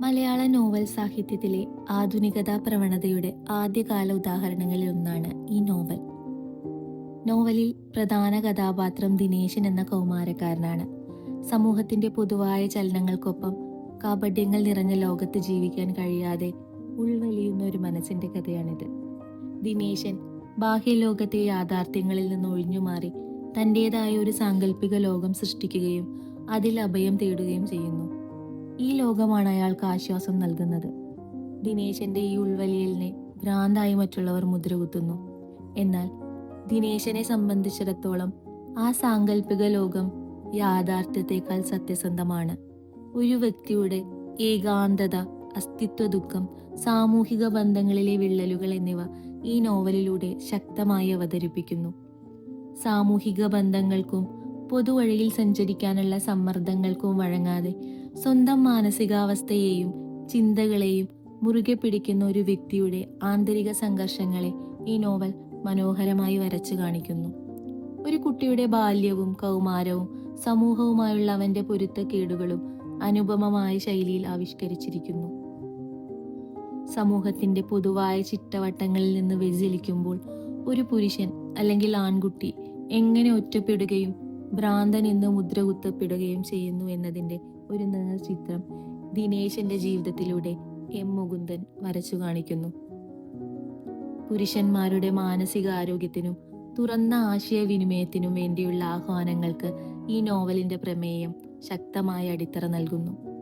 മലയാള novel സാഹിത്യത്തിലെ ആധുനികതാ പ്രവണതയുടെ ആദ്യകാല ഉദാഹരണങ്ങളിൽ ഒന്നാണ് ഈ നോവൽ. നോവലിൽ പ്രധാന കഥാപാത്രം ദിനേശൻ എന്ന കൗമാരക്കാരനാണ്. സമൂഹത്തിന്റെ പൊതുവായ ചലനങ്ങൾക്കൊപ്പം കാപട്യങ്ങൾ നിറഞ്ഞ ലോകത്ത് ജീവിക്കാൻ കഴിയാതെ ഉൾവലിയുന്ന ഒരു മനസ്സിന്റെ കഥയാണിത്. ദിനേശൻ ബാഹ്യലോകത്തെ യാഥാർത്ഥ്യങ്ങളിൽ നിന്ന് ഒഴിഞ്ഞുമാറി തന്റേതായ ഒരു സാങ്കല്പിക ലോകം സൃഷ്ടിക്കുകയും അതിൽ അഭയം തേടുകയും ചെയ്യുന്നു. ഈ ലോകമാണ് അയാൾക്ക് ആശ്വാസം നൽകുന്നത്. ദിനേശന്റെ ഈ ഉൾവലിയലിനെ ഭ്രാന്തായി മറ്റുള്ളവർ മുദ്രകുത്തുന്നു. എന്നാൽ ദിനേശനെ സംബന്ധിച്ചിടത്തോളം ആ സാങ്കല്പിക ലോകം യാഥാർത്ഥ്യത്തെക്കാൾ സത്യസന്ധമാണ്. ഒരു വ്യക്തിയുടെ ഏകാന്തത അസ്തിത്വ ദുഃഖം സാമൂഹിക ബന്ധങ്ങളിലെ വിള്ളലുകൾ എന്നിവ ഈ നോവലിലൂടെ ശക്തമായി അവതരിപ്പിക്കുന്നു. സാമൂഹിക ബന്ധങ്ങൾക്കും പൊതുവഴിയിൽ സഞ്ചരിക്കാനുള്ള സമ്മർദ്ദങ്ങൾക്കും വഴങ്ങാതെ സ്വന്തം മാനസികാവസ്ഥയെയും ചിന്തകളെയും മുറുകെ പിടിക്കുന്ന ഒരു വ്യക്തിയുടെ ആന്തരിക സംഘർഷങ്ങളെ ഈ നോവൽ മനോഹരമായി വരച്ചു കാണിക്കുന്നു. ഒരു കുട്ടിയുടെ ബാല്യവും കൗമാരവും സമൂഹവുമായുള്ള അവന്റെ പൊരുത്തക്കേടുകളും അനുപമമായ ശൈലിയിൽ ആവിഷ്കരിച്ചിരിക്കുന്നു. സമൂഹത്തിന്റെ പൊതുവായ ചിട്ടവട്ടങ്ങളിൽ നിന്ന് വ്യതിചലിക്കുമ്പോൾ ഒരു പുരുഷൻ അല്ലെങ്കിൽ ആൺകുട്ടി എങ്ങനെ ഒറ്റപ്പെടുകയും ഭ്രാന്തൻ എന്ന് മുദ്രകുത്തപ്പെടുകയും ചെയ്യുന്നു എന്നതിന്റെ ഒരു നേർചിത്രം ദിനേശന്റെ ജീവിതത്തിലൂടെ എം മുകുന്ദൻ വരച്ചു കാണിക്കുന്നു. പുരുഷന്മാരുടെ മാനസിക ആരോഗ്യത്തിനും തുറന്ന ആശയവിനിമയത്തിനും വേണ്ടിയുള്ള ആഹ്വാനങ്ങൾക്ക് ഈ നോവലിന്റെ പ്രമേയം ശക്തമായ അടിത്തറ നൽകുന്നു.